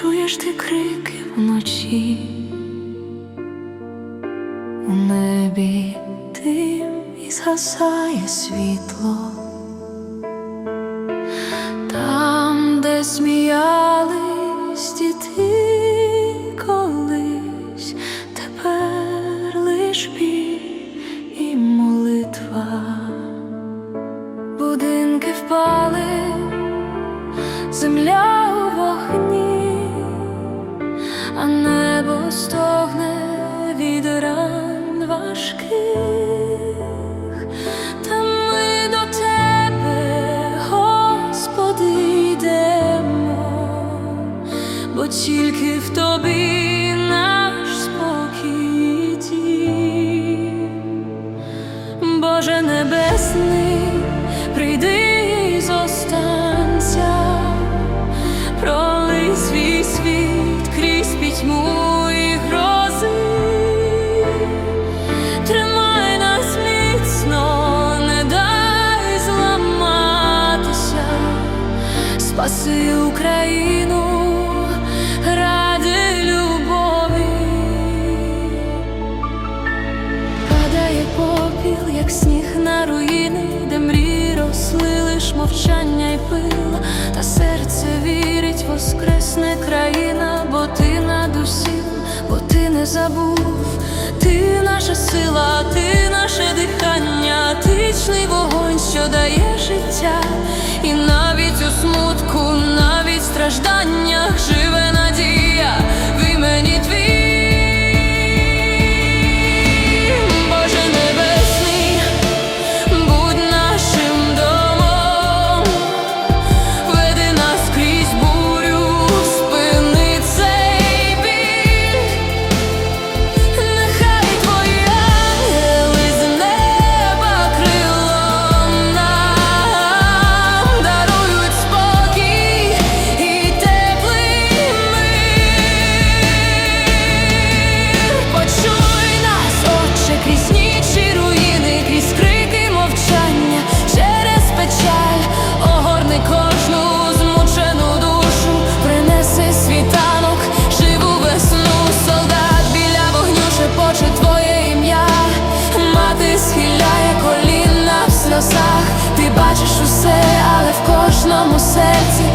чуєш ти крики вночі, у небі тим і згасає світло, тільки в тобі наш спокій дім. Боже небесний, прийди з останця, пролий свій світ крізь пітьму і грози, тримай нас міцно, не дай зламатися, спаси Україну ради любові. Падає попіл, як сніг на руїни, де мрії росли мовчання й пил, та серце вірить, воскресне країна, бо ти над усім, бо ти не забув, ти наша сила, ти наше дихання, ти вічний вогонь, що дає життя, і навіть у смутку, стражданнях живе надія. Ви мені сльозах, ти бачиш усе, але в кожному серці.